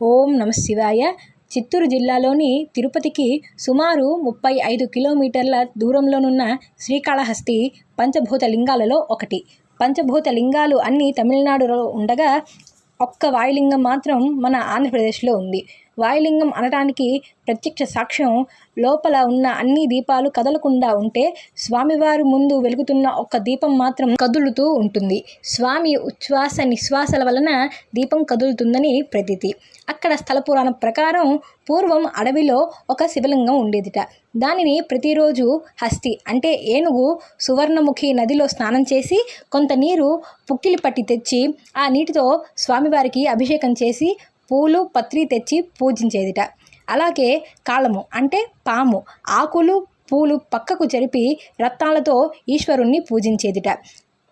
ఓం నమ శివాయ. చిత్తూరు జిల్లాలోని తిరుపతికి సుమారు ముప్పై ఐదు కిలోమీటర్ల దూరంలోనున్న శ్రీకాళహస్తి పంచభూత లింగాలలో ఒకటి. పంచభూత లింగాలు అన్నీ తమిళనాడులో ఉండగా ఒక్క వాయులింగం మాత్రం మన ఆంధ్రప్రదేశ్లో ఉంది. వాయులింగం అనటానికి ప్రత్యక్ష సాక్ష్యం. లోపల ఉన్న అన్ని దీపాలు కదలకుండా ఉంటే స్వామివారు ముందు వెలుగుతున్న ఒక్క దీపం మాత్రం కదులుతూ ఉంటుంది. స్వామి ఉచ్ఛ్వాస నిశ్వాసల వలన దీపం కదులుతుందని ప్రతీతి. అక్కడ స్థల పురాణం ప్రకారం పూర్వం అడవిలో ఒక శివలింగం ఉండేదిట. దానిని ప్రతిరోజు హస్తి అంటే ఏనుగు సువర్ణముఖి నదిలో స్నానం చేసి కొంత నీరు పుక్కిలి పట్టి తెచ్చి ఆ నీటితో స్వామివారికి అభిషేకం చేసి పూలు పత్రి తెచ్చి పూజించేదిట. అలాగే కాళము అంటే పాము ఆకులు పూలు పక్కకు జరిపి రత్నాలతో ఈశ్వరుణ్ణి పూజించేదిట.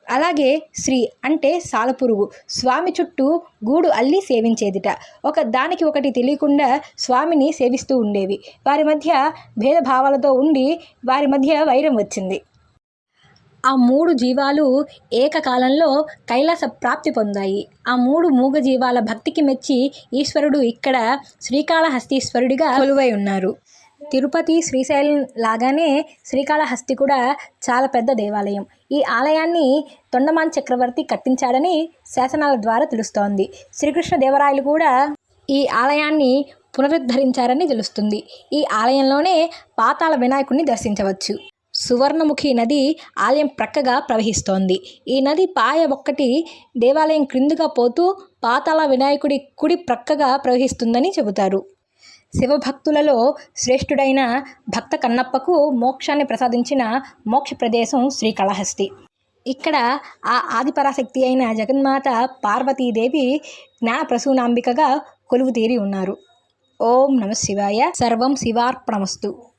అలాగే శ్రీ అంటే సాలపురుగు స్వామి చుట్టూ గూడు అల్లి సేవించేదిట. ఒక దానికి ఒకటి తెలియకుండా స్వామిని సేవిస్తూ ఉండేవి. వారి మధ్య భేదభావాలతో ఉండి వారి మధ్య వైరం వచ్చింది. ఆ మూడు జీవాలు ఏకకాలంలో కైలాస ప్రాప్తి పొందాయి. ఆ మూడు మూగ జీవాల భక్తికి మెచ్చి ఈశ్వరుడు ఇక్కడ శ్రీకాళహస్తీశ్వరుడిగా కొలువై ఉన్నారు. తిరుపతి శ్రీశైలం లాగానే శ్రీకాళహస్తి కూడా చాలా పెద్ద దేవాలయం. ఈ ఆలయాన్ని తొండమాన్ చక్రవర్తి కట్టించాడని శాసనాల ద్వారా తెలుస్తోంది. శ్రీకృష్ణదేవరాయలు కూడా ఈ ఆలయాన్ని పునరుద్ధరించారని తెలుస్తుంది. ఈ ఆలయంలోనే పాతాళ వినాయకుడిని దర్శించవచ్చు. సువర్ణముఖి నది ఆలయం ప్రక్కగా ప్రవహిస్తోంది. ఈ నది పాయ ఒక్కటి దేవాలయం క్రిందుగా పోతూ పాతాళ వినాయకుడి కుడి ప్రక్కగా ప్రవహిస్తుందని చెబుతారు. శివభక్తులలో శ్రేష్ఠుడైన భక్త కన్నప్పకు మోక్షాన్ని ప్రసాదించిన మోక్ష ప్రదేశం శ్రీకాళహస్తి. ఇక్కడ ఆ ఆదిపరాశక్తి అయిన జగన్మాత పార్వతీదేవి జ్ఞానప్రసూనాంబికగా కొలువుతీరి కొలువు తీరి ఉన్నారు. ఓం నమ శివాయ. సర్వం శివార్పణమస్తు.